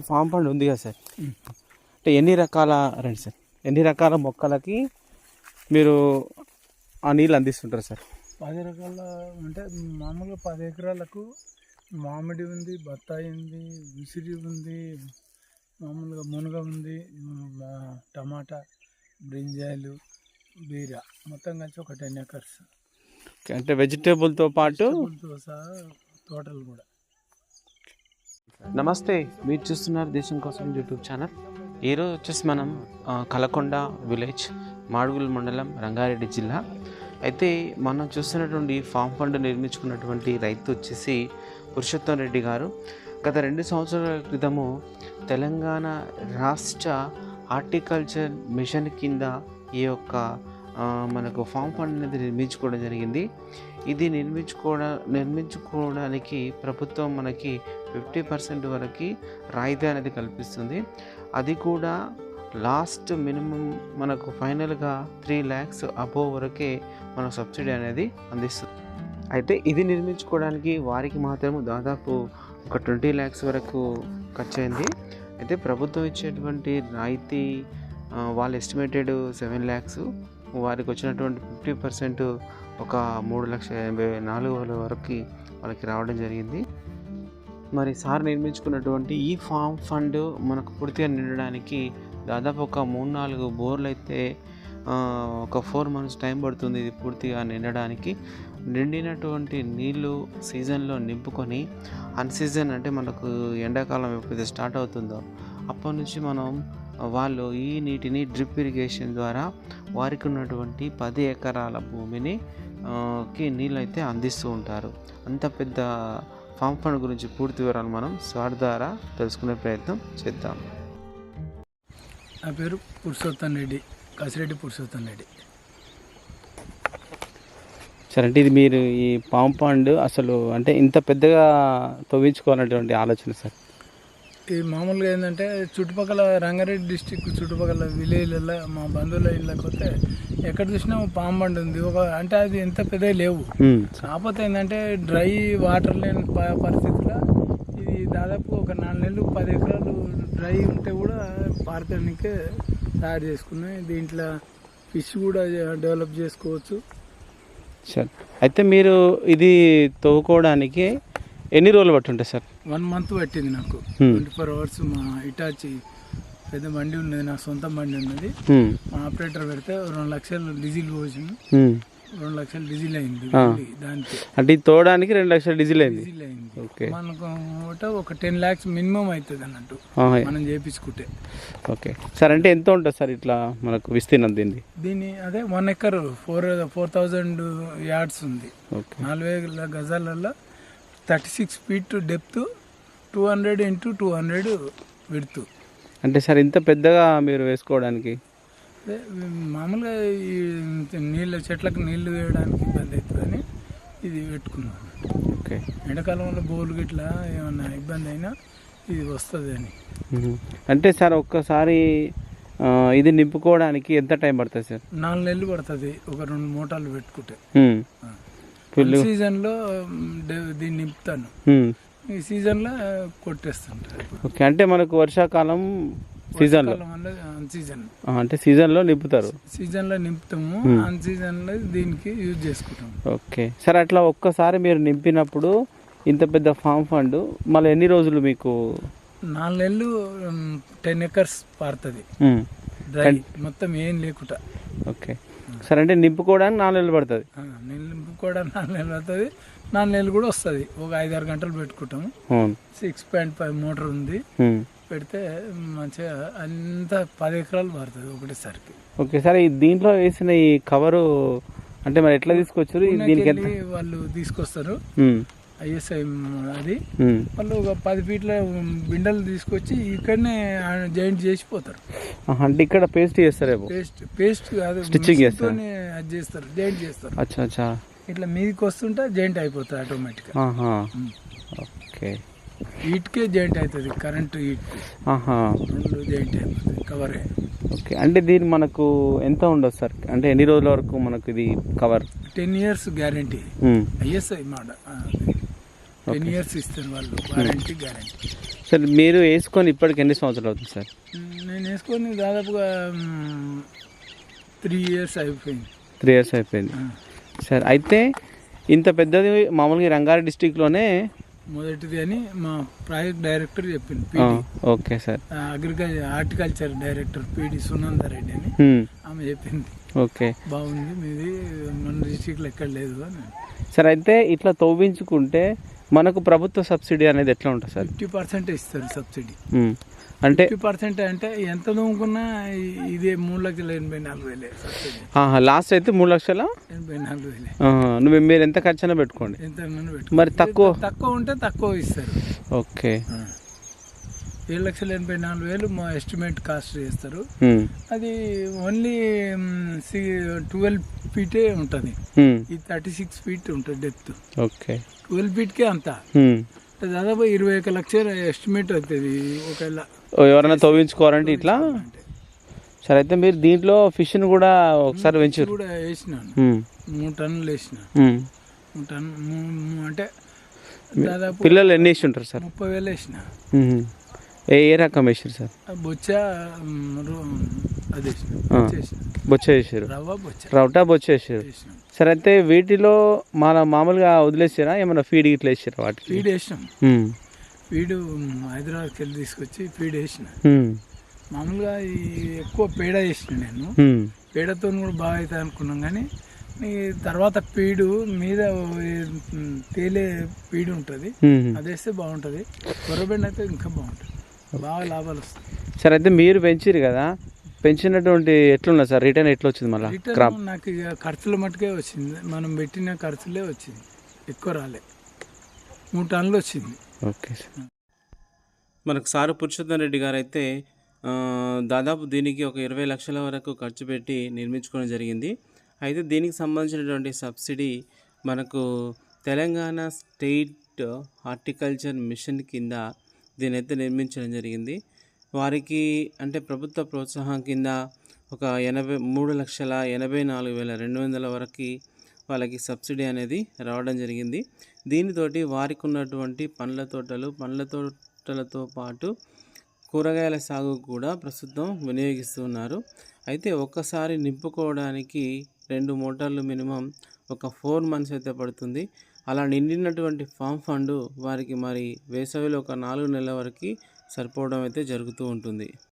Form పండు ఉంది కదా సార్. అంటే ఎన్ని రకాల రండి సార్. ఎన్ని రకాల మొక్కలకి మీరు ఆ నీళ్ళు అందిస్తుంటారు సార్? పది రకాల అంటే మామూలుగా పది ఎకరాలకు మామిడి ఉంది బత్తాయి ఉంది ఉసిరి ఉంది మామూలుగా మునగ ఉంది టమాటా బ్రింజాలు బీర. మొత్తం కలిసి ఒక టెన్ ఎకర్స్. అంటే వెజిటేబుల్తో పాటు తోటలు కూడా. నమస్తే మీరు చూస్తున్నారు దేశం కోసం యూట్యూబ్ ఛానల్. ఈరోజు వచ్చేసి మనం కలకొండ విలేజ్ మాడుగుల మండలం రంగారెడ్డి జిల్లా. అయితే మనం చూస్తున్నటువంటి ఫామ్ ఫండ్ నిర్మించుకున్నటువంటి రైతు వచ్చేసి పురుషోత్తం రెడ్డి గారు. గత రెండు సంవత్సరాల క్రితము తెలంగాణ రాష్ట్ర హార్టికల్చర్ మిషన్ కింద ఈ యొక్క మనకు ఫామ్ ఫండ్ అనేది నిర్మించుకోవడం జరిగింది. ఇది నిర్మించుకోవడం నిర్మించుకోవడానికి ప్రభుత్వం మనకి ఫిఫ్టీ పర్సెంట్ వరకు రాయితీ అనేది కల్పిస్తుంది. అది కూడా లాస్ట్ మినిమం మనకు ఫైనల్గా త్రీ ల్యాక్స్ అబోవ్ వరకే మన సబ్సిడీ అనేది అందిస్తుంది. అయితే ఇది నిర్మించుకోవడానికి వారికి మాత్రం దాదాపు ఒక ట్వంటీ ల్యాక్స్ వరకు ఖర్చు అయింది అయితే ప్రభుత్వం ఇచ్చేటువంటి రాయితీ వాళ్ళు వాళ్ళ ఎస్టిమేటెడ్ సెవెన్ ల్యాక్స్ వారికి వచ్చినటువంటి ఫిఫ్టీ పర్సెంట్ ఒక మూడు లక్షల ఎనభై నాలుగు వేల వరకు వాళ్ళకి రావడం జరిగింది. మరి సార్ నిర్మించుకున్నటువంటి ఈ ఫామ్ ఫండ్ మనకు పూర్తిగా నిండడానికి దాదాపు ఒక మూడు నాలుగు బోర్లు అయితే ఒక ఫోర్ మంత్స్ టైం పడుతుంది ఇది పూర్తిగా నిండడానికి. నిండినటువంటి నీళ్ళు సీజన్లో నింపుకొని అన్సీజన్ అంటే మనకు ఎండాకాలం ఎప్పుడైతే స్టార్ట్ అవుతుందో అప్పటి నుంచి మనం వాళ్ళు ఈ నీటిని డ్రిప్ ఇరిగేషన్ ద్వారా వారికి ఉన్నటువంటి పది ఎకరాల భూమిని కి నీళ్ళు అయితే అందిస్తూ ఉంటారు. అంత పెద్ద ఫామ్ ఫండ్ గురించి పూర్తి వివరాలు మనం సార్ ద్వారా తెలుసుకునే ప్రయత్నం చేద్దాం. నా పేరు పురుషోత్తం రెడ్డి కసిరెడ్డి పురుషోత్తం రెడ్డి. సరే అంటే ఇది మీరు ఈ పామ్ పాండ్ అసలు అంటే ఇంత పెద్దగా తవ్వించుకోవాలనేటువంటి ఆలోచన సార్. ఇది మామూలుగా ఏంటంటే చుట్టుపక్కల రంగారెడ్డి డిస్టిక్ చుట్టుపక్కల విలేజ్లలో మా బంధువుల ఇళ్ళకి వస్తే ఎక్కడ చూసినా పాంబండి ఉంది. ఒక అంటే అది ఎంత పెద్దగా లేవు. కాకపోతే ఏంటంటే డ్రై వాటర్ లేని ప- పరిస్థితిలో ఇది దాదాపు ఒక నాలుగు నెలలు పది ఎకరాలు డ్రై ఉంటే కూడా పారతానికే తయారు చేసుకున్నాయి దీంట్లో ఫిష్ కూడా డెవలప్ చేసుకోవచ్చు. సరే. అయితే మీరు ఇది తవ్వుకోవడానికి ఎన్ని రోజులు పట్టుంటాయి సార్? వన్ మంత్ పట్టింది నాకు. Hmm. ట్వంటీ ఫోర్ అవర్స్ మా ఇటాచి పెద్ద బండి ఉన్నది నా సొంత బండి ఉన్నది. ఉమ్, మా ఆపరేటర్ పెడితే రెండు లక్షలు డీజిల్ పోసింది ఉమ్. రెండు లక్షలు డీజిల్ అయింది. వెళ్ళి దానికి. అంటే ఇది తోవడానికి రెండు లక్షల డీజిల్ అయింది? డీజిల్ అయింది. ఓకే మనకు ఒక టెన్ ల్యాక్స్ మినిమం అవుతుంది అన్నట్టు. ఆహా, మనం చేపించుకుంటే. ఓకే సార్ అంటే ఎంత ఉంటుంది సార్ ఇట్లా మనకు విస్తీర్ణం దీన్ని దీని అదే one acre four four thousand yards ఉంది. నాలుగు వేల గజాలలో thirty six feet depth two hundred into two hundred విడుతు. అంటే సార్ ఇంత పెద్దగా మీరు వేసుకోవడానికి? మామూలుగా ఈ నీళ్ళ చెట్లకు నీళ్ళు వేయడానికి ఇబ్బంది అవుతుందని ఇది పెట్టుకున్నాం. ఓకే. ఎండాకాలంలో బోర్లు గిట్లా ఏమన్నా ఇబ్బంది అయినా ఇది వస్తుంది అని. అంటే సార్ ఒక్కసారి ఇది నింపుకోవడానికి ఎంత టైం పడుతుంది సార్? నాలుగు నెలలు పడుతుంది ఒక రెండు మూటాలు పెట్టుకుంటే. ఉమ్, ఫుల్ సీజన్లో దీన్ని నింపుతాను. ఈ సీజన్లో కొట్టేస్తుంటారు. ఓకే అంటే మనకు వర్షాకాలం వల్ల అన్ సీజన్ అంటే సీజన్లో నింపుతారు? సీజన్లో నింపుతాము అన్ సీజన్లో దీనికి యూజ్ చేసుకుంటాము. ఓకే. సార్ అట్లా ఒక్కసారి మీరు నింపినప్పుడు ఇంత పెద్ద ఫామ్ ఫండ్ మళ్ళీ ఎన్ని రోజులు మీకు? నాలుగు నెలలు టెన్ ఎకర్స్ పారుతుంది. డ్రై మొత్తం ఏం లేకుండా. ఓకే. సార్ అంటే నింపుకోవడానికి నాలుగు నెలలు పడుతుంది? నింపుకోవడానికి నాలుగు నెలలు అవుతుంది నాలుగు నెలలు కూడా వస్తుంది. ఒక ఐదు ఆరు గంటలు పెట్టుకుంటాము. సిక్స్ పాయింట్ ఫైవ్ మోటార్ ఉంది. పెడితే మంచిగా అంత పది ఎకరాలు పడుతుంది ఒకటేసరికి. ఓకే సార్ ఈ దీంట్లో వేసిన ఈ కవరు అంటే మరి ఎట్లా తీసుకొచ్చారు? దీనికి వాళ్ళు తీసుకొస్తారు. ఐఎస్ఐ అది. వాళ్ళు ఒక పది ఫీట్ల బిండలు తీసుకొచ్చి ఇక్కడనే జాయింట్ చేసిపోతారు అంటే ఇక్కడ పేస్ట్ చేస్తారేమో పేస్ట్ పేస్ట్ కాదు చేస్తారు. తోనే అది చేస్తారు జాయింట్ చేస్తారు. అచ్చా అచ్చా. ఇట్లా మీదకి వస్తుంటే జాయింట్ అయిపోతుంది ఆటోమేటిక్గా ఆహా. ఓకే. వీటికే జాయింట్ అవుతుంది కరెంట్ ఆహా. రెండు జాయింట్ అయిపోతుంది కవరే ఓకే. అంటే దీని మనకు ఎంత ఉండదు సార్? అంటే ఎన్ని రోజుల వరకు మనకు ఇది cover ten years guarantee. ISI మాట టెన్ ఇయర్స్ ఇస్తారు వాళ్ళు వారంటీ గ్యారంటీ సార్ మీరు వేసుకొని ఇప్పటికి ఎన్ని సంవత్సరాలు అవుతుంది సార్? నేను వేసుకొని దాదాపుగా త్రీ ఇయర్స్ అయిపోయింది. త్రీ ఇయర్స్ అయిపోయింది. సార్ అయితే ఇంత పెద్దది మామూలుగా రంగారెడ్డి డిస్టిక్లోనే మొదటిది అని మా ప్రాజెక్ట్ డైరెక్టర్ చెప్పింది okay sir. Agriculture horticulture director PD Sunanda Reddy అని ఆమె చెప్పింది. ఓకే. బాగుంది మీది మన డిస్టిక్లో ఎక్కడ లేదు అని. సార్ అయితే ఇట్లా తవ్వించుకుంటే మనకు ప్రభుత్వ సబ్సిడీ అనేది ఎట్లా ఉంటుంది సార్? ఫిఫ్టీ పర్సెంట్ ఇస్తారు సబ్సిడీ. అంటే పర్సెంట్ అంటే ఎంత నూముకున్నా ఇ- ఇదే మూడు లక్షల ఎనభై నాలుగు వేలే లాస్ట్ అయితే మూడు లక్షల? ఎనభై నాలుగు వేలే. నువ్వు మీరు ఎంత ఖర్చైనా పెట్టుకోండి. ఎంత మరి తక్కువ? తక్కువ ఉంటే తక్కువ ఇస్తారు. ఓకే. ఏడు లక్షల ఎనభై నాలుగు వేలు మా ఎస్టిమేట్ కాస్ట్ చేస్తారు. అది ఓన్లీ ట్వెల్వ్ ఫీటే ఉంటుంది. ఈ థర్టీ సిక్స్ ఫీట్ ఉంటుంది డెప్త్. ఓకే. ట్వెల్వ్ ఫీట్కే అంత. దాదాపు ఇరవై ఒక లక్షల ఎస్టిమేట్ అవుతుంది ఒకవేళ. ఎవరైనా తవ్వించుకోవాలంటే ఇట్లా? సరే అయితే మీరు దీంట్లో ఫిష్ని కూడా ఒకసారి పెంచారు కూడా వేసినాను. హ్మ్, మూడు టన్నులు వేసిన. హ్మ్. మూడు టన్ను అంటే దాదాపు పిల్లలు ఎన్ని వేసి ఉంటారు సార్? ముప్పై వేలు వేసిన. ఏ ఏ రకం వేసారు సార్? బొచ్చ వేసారు రవ్వ బొచ్చ. వేసారు సరే అయితే వీటిలో మన మామూలుగా వదిలేసారా? ఏమైనా ఫీడ్ ఇట్లా వేసారా వాటికి? ఫీడ్ వేసినాం. ఫీడ్ హైదరాబాద్కి వెళ్ళి తీసుకొచ్చి ఫీడ్ వేసిన. మామూలుగా ఈ ఎక్కువ పేడ వేసిన నేను. పేడతో కూడా బాగా అవుతుంది అనుకున్నాం కానీ ఈ తర్వాత పీడు మీద తేలే పీడు ఉంటుంది. హ్మ్. అది వేస్తే బాగుంటుంది. కొరబెండ అయితే ఇంకా బాగుంటుంది. బాగా లాభాలు వస్తాయి. సరే అయితే మీరు పెంచారు కదా? పెంచినటువంటి ఎట్లున్నా సార్? రిటర్న్ ఎట్లా వచ్చింది మళ్ళీ క్రాప్? రిటర్న్ నాకు ఇక ఖర్చుల మట్టుకే వచ్చింది. మనం పెట్టిన ఖర్చులే వచ్చింది. ఎక్కువ రాలే. మూడు టన్నులు వచ్చింది. Okay sir. మనకు సారు పురుషోత్తమ్ రెడ్డి గారు అయితే దాదాపు దీనికి ఒక ఇరవై లక్షల వరకు ఖర్చు పెట్టి నిర్మించుకోవడం జరిగింది. అయితే దీనికి సంబంధించినటువంటి సబ్సిడీ మనకు తెలంగాణ స్టేట్ హార్టికల్చర్ మిషన్ కింద దీని అయితే నిర్మించడం జరిగింది. వారికి అంటే ప్రభుత్వ ప్రోత్సాహం కింద ఒక ఎనభై మూడు లక్షల ఎనభై నాలుగు వేల రెండు వందల వరకు వాళ్ళకి సబ్సిడీ అనేది రావడం జరిగింది. దీనితోటి వారికి ఉన్నటువంటి పండ్ల తోటలు పండ్ల తోటలతో పాటు కూరగాయల సాగు కూడా ప్రస్తుతం వినియోగిస్తున్నారు అయితే ఒక్కసారి నింపుకోవడానికి రెండు మోటార్లు మినిమం ఒక ఫోర్ మంత్స్ అయితే పడుతుంది. అలా నిండినటువంటి ఫామ్ ఫండ్ వారికి మరి వేసవిలో ఒక నాలుగు నెలల వరకు సరిపోవడం అయితే జరుగుతూ ఉంటుంది.